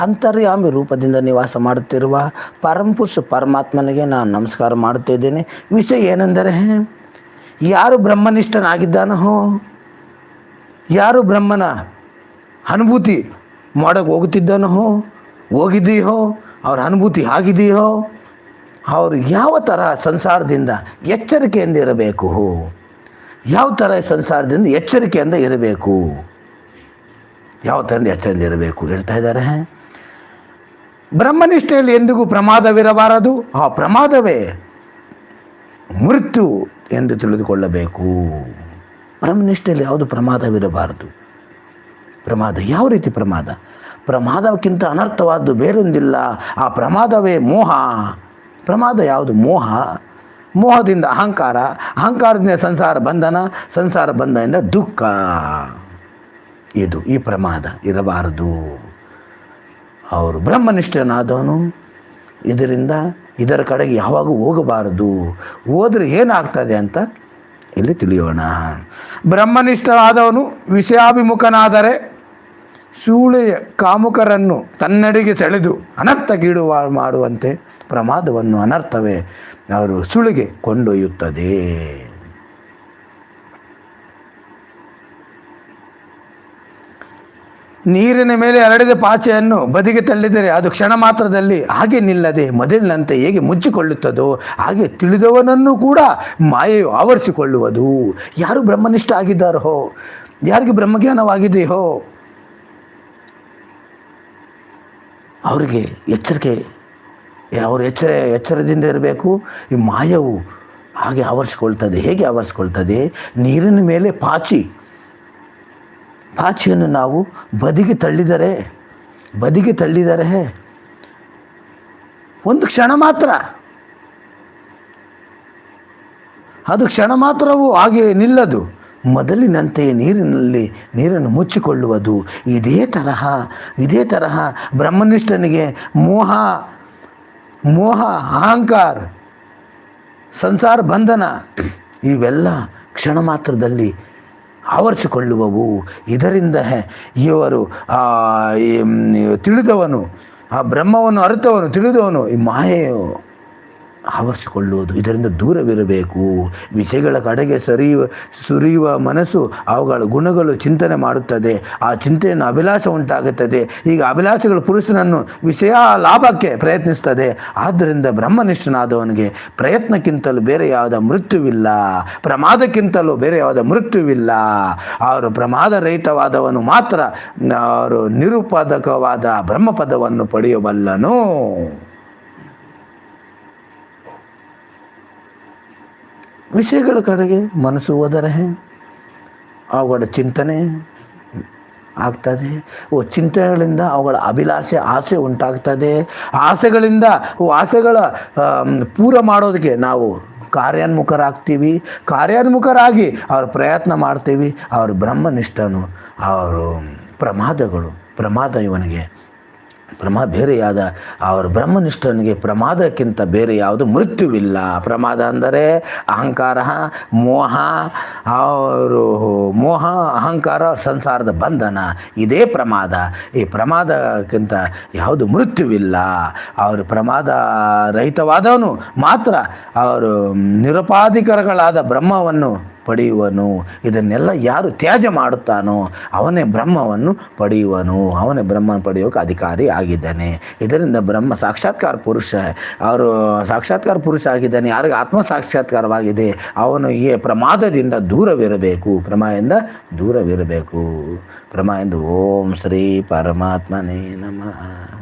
ಅಂತರ್ಯಾಮಿ ರೂಪದಿಂದ ನಿವಾಸ ಮಾಡುತ್ತಿರುವ ಪರಂಪುರುಷ ಪರಮಾತ್ಮನಿಗೆ ನಾನು ನಮಸ್ಕಾರ ಮಾಡುತ್ತಿದ್ದೇನೆ ವಿಷಯ ಏನೆಂದರೆ, ಯಾರು ಬ್ರಹ್ಮನಿಷ್ಠನಾಗಿದ್ದಾನೋ, ಯಾರು ಬ್ರಹ್ಮನ ಅನುಭೂತಿ ಮಾಡೋಕ್ಕೆ ಹೋಗುತ್ತಿದ್ದಾನೋ ಹೋಗಿದೆಯೋ ಅವ್ರ ಅನುಭೂತಿ ಆಗಿದೆಯೋ, ಅವರು ಯಾವ ಥರ ಸಂಸಾರದಿಂದ ಎಚ್ಚರಿಕೆಯಿಂದ ಇರಬೇಕು? ಯಾವ ಥರ ಸಂಸಾರದಿಂದ ಎಚ್ಚರಿಕೆಯಿಂದ ಇರಬೇಕು? ಯಾವ ಥರದಿಂದ ಎಚ್ಚರಿಕೆಯಿಂದ ಇರಬೇಕು? ಹೇಳ್ತಾ ಇದ್ದಾರೆ. ಬ್ರಹ್ಮನಿಷ್ಠೆಯಲ್ಲಿ ಎಂದಿಗೂ ಪ್ರಮಾದವಿರಬಾರದು. ಆ ಪ್ರಮಾದವೇ ಮೃತ್ಯು ಎಂದು ತಿಳಿದುಕೊಳ್ಳಬೇಕು. ಬ್ರಹ್ಮನಿಷ್ಠೆಯಲ್ಲಿ ಯಾವುದು ಪ್ರಮಾದವಿರಬಾರದು? ಪ್ರಮಾದ ಯಾವ ರೀತಿ ಪ್ರಮಾದ? ಪ್ರಮಾದಕ್ಕಿಂತ ಅನರ್ಥವಾದ್ದು ಬೇರೊಂದಿಲ್ಲ. ಆ ಪ್ರಮಾದವೇ ಮೋಹ. ಪ್ರಮಾದ ಯಾವುದು? ಮೋಹ. ಮೋಹದಿಂದ ಅಹಂಕಾರ. ಅಹಂಕಾರದಿಂದ ಸಂಸಾರ ಬಂಧನ. ಸಂಸಾರ ಬಂಧನದಿಂದ ದುಃಖ. ಇದು ಈ ಪ್ರಮಾದ ಇರಬಾರದು. ಅವರು ಬ್ರಹ್ಮನಿಷ್ಠನಾದವನು. ಇದರಿಂದ ಇದರ ಕಡೆಗೆ ಯಾವಾಗೂ ಹೋಗಬಾರದು. ಹೋದರೆ ಏನಾಗ್ತದೆ ಅಂತ ಇಲ್ಲಿ ತಿಳಿಯೋಣ. ಬ್ರಹ್ಮನಿಷ್ಠನಾದವನು ವಿಷಯಾಭಿಮುಖನಾದರೆ ಸೂಳೆಯ ಕಾಮುಕರನ್ನು ತನ್ನಡಿಗೆ ಸೆಳೆದು ಅನರ್ಥಗೀಡು ಮಾಡುವಂತೆ ಪ್ರಮಾದವನ್ನು ಅನರ್ಥವೇ ಅವರು ಸುಳಿಗೆ ಕೊಂಡೊಯ್ಯುತ್ತದೆ. ನೀರಿನ ಮೇಲೆ ಹರಡಿದ ಪಾಚೆಯನ್ನು ಬದಿಗೆ ತಳ್ಳಿದರೆ ಅದು ಕ್ಷಣ ಮಾತ್ರದಲ್ಲಿ ಹಾಗೆ ನಿಲ್ಲದೆ ಮೊದಲಿನಂತೆ ಹೇಗೆ ಮುಚ್ಚಿಕೊಳ್ಳುತ್ತದೋ ಹಾಗೆ ತಿಳಿದವನನ್ನು ಕೂಡ ಮಾಯೆಯು ಆವರಿಸಿಕೊಳ್ಳುವುದು. ಯಾರು ಬ್ರಹ್ಮನಿಷ್ಠ ಆಗಿದ್ದಾರೋ? ಯಾರಿಗೆ ಬ್ರಹ್ಮಜ್ಞಾನವಾಗಿದೆಯೋ? ಅವರಿಗೆ ಎಚ್ಚರಿಕೆ, ಅವರು ಎಚ್ಚರ, ಎಚ್ಚರದಿಂದ ಇರಬೇಕು. ಈ ಮಾಯವು ಹಾಗೆ ಆವರಿಸ್ಕೊಳ್ತದೆ, ಹೇಗೆ ಆವರಿಸ್ಕೊಳ್ತದೆ? ನೀರಿನ ಮೇಲೆ ಪಾಚಿ ಪಾಚಿಯನ್ನು ನಾವು ಬದಿಗೆ ತಳ್ಳಿದರೆ ಬದಿಗೆ ತಳ್ಳಿದರೆ ಒಂದು ಕ್ಷಣ ಮಾತ್ರ. ಅದು ಕ್ಷಣ ಮಾತ್ರವೂ ಹಾಗೆ ನಿಲ್ಲದು. ಮೊದಲಿನಂತೆ ನೀರಿನಲ್ಲಿ, ನೀರನ್ನು ಮುಚ್ಚಿಕೊಳ್ಳುವುದು ಇದೇ ತರಹ ಇದೇ ತರಹ ಬ್ರಹ್ಮನಿಷ್ಠನಿಗೆ ಮೋಹ ಮೋಹ, ಅಹಂಕಾರ, ಸಂಸಾರ ಬಂಧನ, ಇವೆಲ್ಲ ಕ್ಷಣ ಮಾತ್ರದಲ್ಲಿ ಆವರಿಸಿಕೊಳ್ಳುವವು. ಇದರಿಂದ ಇವರು ತಿಳಿದವನು ಆ ಬ್ರಹ್ಮವನ್ನು ಅರಿತವನು ತಿಳಿದವನು. ಈ ಮಾಯೆಯು ಆವರಿಸಿಕೊಳ್ಳುವುದು. ಇದರಿಂದ ದೂರವಿರಬೇಕು. ವಿಷಯಗಳ ಕಡೆಗೆ ಸರಿಯುವ, ಸುರಿಯುವ ಮನಸ್ಸು ಅವುಗಳ ಗುಣಗಳು ಚಿಂತನೆ ಮಾಡುತ್ತದೆ. ಆ ಚಿಂತೆಯನ್ನು ಅಭಿಲಾಷ ಉಂಟಾಗುತ್ತದೆ. ಈಗ ಅಭಿಲಾಷಗಳು ಪುರುಷನನ್ನು ವಿಷಯ ಲಾಭಕ್ಕೆ ಪ್ರಯತ್ನಿಸ್ತದೆ ಆದ್ದರಿಂದ ಬ್ರಹ್ಮನಿಷ್ಠನಾದವನಿಗೆ ಪ್ರಯತ್ನಕ್ಕಿಂತಲೂ ಬೇರೆ ಯಾವುದ ಮೃತ್ಯುವಿಲ್ಲ. ಪ್ರಮಾದಕ್ಕಿಂತಲೂ ಬೇರೆ ಯಾವುದ ಮೃತ್ಯುವಿಲ್ಲ. ಅವರು ಪ್ರಮಾದ ರಹಿತವಾದವನು ಮಾತ್ರ. ಅವರು ನಿರುಪಾದಕವಾದ ಬ್ರಹ್ಮಪದವನ್ನು ಪಡೆಯಬಲ್ಲನು ವಿಷಯಗಳ ಕಡೆಗೆ ಮನಸ್ಸು ಹೋದರೆ ಅವುಗಳ ಚಿಂತನೆ ಆಗ್ತದೆ. ಓ ಚಿಂತನೆಗಳಿಂದ ಅವುಗಳ ಅಭಿಲಾಷೆ, ಆಸೆ ಉಂಟಾಗ್ತದೆ. ಆಸೆಗಳಿಂದ ಆಸೆಗಳ ಪೂರ ಮಾಡೋದಕ್ಕೆ ನಾವು ಕಾರ್ಯಾನ್ಮುಖರಾಗ್ತೀವಿ. ಕಾರ್ಯಾನ್ಮುಖರಾಗಿ ಅವರು ಪ್ರಯತ್ನ ಮಾಡ್ತೀವಿ. ಅವರು ಬ್ರಹ್ಮನಿಷ್ಠನು. ಅವರು ಪ್ರಮಾದಗಳು, ಪ್ರಮಾದ ಇವನಿಗೆ. ಪ್ರಮಾ ಬೇರೆಯಾದ, ಅವರ ಬ್ರಹ್ಮನಿಷ್ಠನಿಗೆ ಪ್ರಮಾದಕ್ಕಿಂತ ಬೇರೆ ಯಾವುದು ಮೃತ್ಯುವಿಲ್ಲ. ಪ್ರಮಾದ ಅಂದರೆ ಅಹಂಕಾರ, ಮೋಹ, ಅವರು ಮೋಹ, ಅಹಂಕಾರ, ಸಂಸಾರದ ಬಂಧನ. ಇದೇ ಪ್ರಮಾದ. ಈ ಪ್ರಮಾದಕ್ಕಿಂತ ಯಾವುದು ಮೃತ್ಯುವಿಲ್ಲ. ಅವರು ಪ್ರಮಾದ ರಹಿತವಾದವನು ಮಾತ್ರ. ಅವರು ನಿರುಪಾಧಿಕರಗಳಾದ ಬ್ರಹ್ಮವನ್ನು ಪಡೆಯುವನು. ಇದನ್ನೆಲ್ಲ ಯಾರು ತ್ಯಾಜ್ಯ ಮಾಡುತ್ತಾನೋ ಅವನೇ ಬ್ರಹ್ಮವನ್ನು ಪಡೆಯುವನು. ಅವನೇ ಬ್ರಹ್ಮ ಪಡೆಯೋಕೆ ಅಧಿಕಾರಿ ಆಗಿದ್ದಾನೆ. ಇದರಿಂದ ಬ್ರಹ್ಮ ಸಾಕ್ಷಾತ್ಕಾರ ಪುರುಷ, ಅವರು ಸಾಕ್ಷಾತ್ಕಾರ ಪುರುಷ ಆಗಿದ್ದಾನೆ. ಯಾರಿಗೆ ಆತ್ಮ ಸಾಕ್ಷಾತ್ಕಾರವಾಗಿದೆ ಅವನು ಈ ಪ್ರಮಾದದಿಂದ ದೂರವಿರಬೇಕು. ಪ್ರಮಾದಿಂದ ದೂರವಿರಬೇಕು. ಪ್ರಮಾದಿಂದ ಓಂ ಶ್ರೀ ಪರಮಾತ್ಮನೇ ನಮಃ.